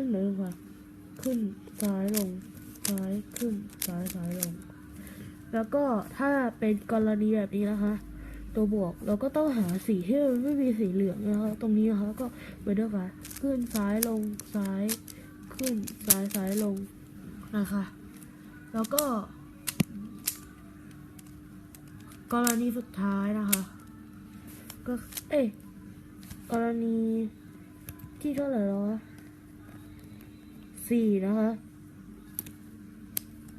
ขึ้นเลยค่ะขึ้นซ้ายลงซ้ายขึ้นซ้ายซ้ายลง แล้วก็ถ้าเป็นกรณีแบบนี้นะคะ ตัวบวกเราก็ต้องหาสีที่มันไม่มีสีเหลืองนะคะตรงนี้นะคะก็ไปด้วยกันขึ้นซ้ายลงซ้าย ขึ้นซ้ายซ้ายลงนะคะ แล้วก็ กรณีสุดท้ายนะคะ ก็เอ้ยกรณีที่เท่าไหร่แล้ว สี่นะคะ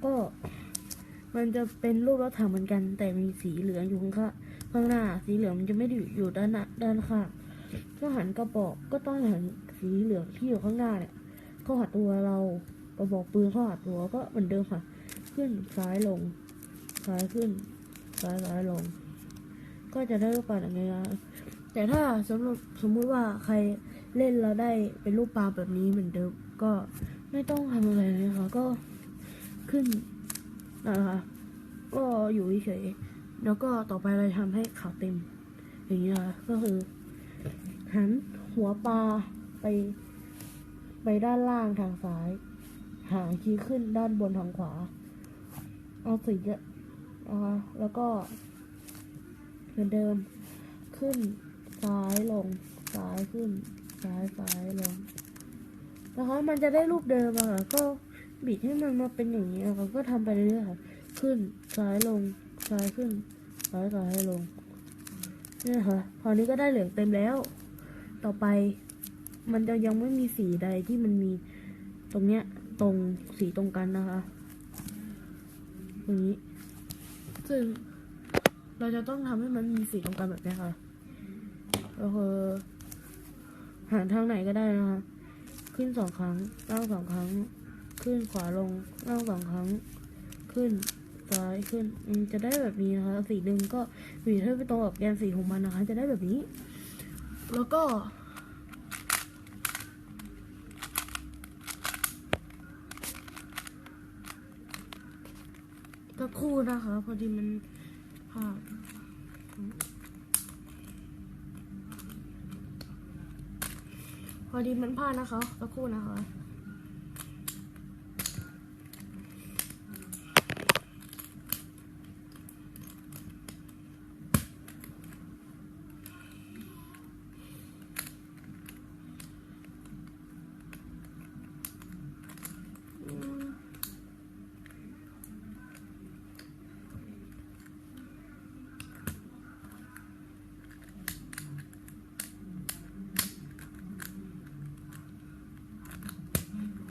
ก็มันจะเป็นรูปรถถังเหมือนกัน แต่มีสีเหลืองอยู่ข้างข้างหน้า สีเหลืองมันจะไม่ได้อยู่อยู่ด้านหน้าด้านข้างก็หันกระบอกก็ต้องหันสีเหลืองที่อยู่ข้างหน้าเนี่ยเข้าหาตัวเรากระบอกปืนเข้าหาตัวก็เหมือนเดิมค่ะ ขึ้นซ้ายลง ซ้ายขึ้น ซ้ายซ้ายลง ก็จะได้รูปปลาอย่างง่ายแต่ถ้าสมมติสมมติว่าใครเล่นแล้วได้เป็นรูปปลาแบบนี้เหมือนเดิมก็ ไม่ต้องทำอะไรเลยค่ะ ก็ขึ้นนะคะก็อยู่เฉยแล้วก็ต่อไปเราทำให้ขาวเต็ม อย่างนี้นะคะก็คือหันหัวปลาไป ไปด้านล่างทางซ้าย หางชี้ขึ้นด้านบนทางขวา เอาสีอะนะคะแล้วก็เหมือนเดิมขึ้นซ้ายลงซ้ายขึ้นซ้ายซ้ายลง นะคะมันจะได้รูปเดิมอะค่ะก็บิดให้มันมาเป็นอย่างนี้นะคะก็ทำไปเรื่อยๆค่ะ ขึ้นซ้ายลงซ้ายขึ้นซ้ายซ้ายลงนี่นะคะคราวนี้ก็ได้เหลืองเต็มแล้ว ต่อไป มันจะยังไม่มีสีใดที่มันมีตรงเนี้ย ตรงสีตรงกันนะคะตรงนี้ ซึ่งเราจะต้องทำให้มันมีสีตรงกันแบบนี้ค่ะก็คือหันทางไหนก็ได้นะคะ ขึ้นสองครั้งล่างสองครั้ง ขึ้นขวาลงล่างสองครั้ง ขึ้นซ้ายขึ้นจะได้แบบนี้นะคะ สีหนึ่งก็บีให้ไปตรงกับแกนสีของมันนะคะ จะได้แบบนี้ แล้วก็ ก็คู่นะคะ พอดีมันพลา พอดีมันพลาดนะคะสักครู่นะคะ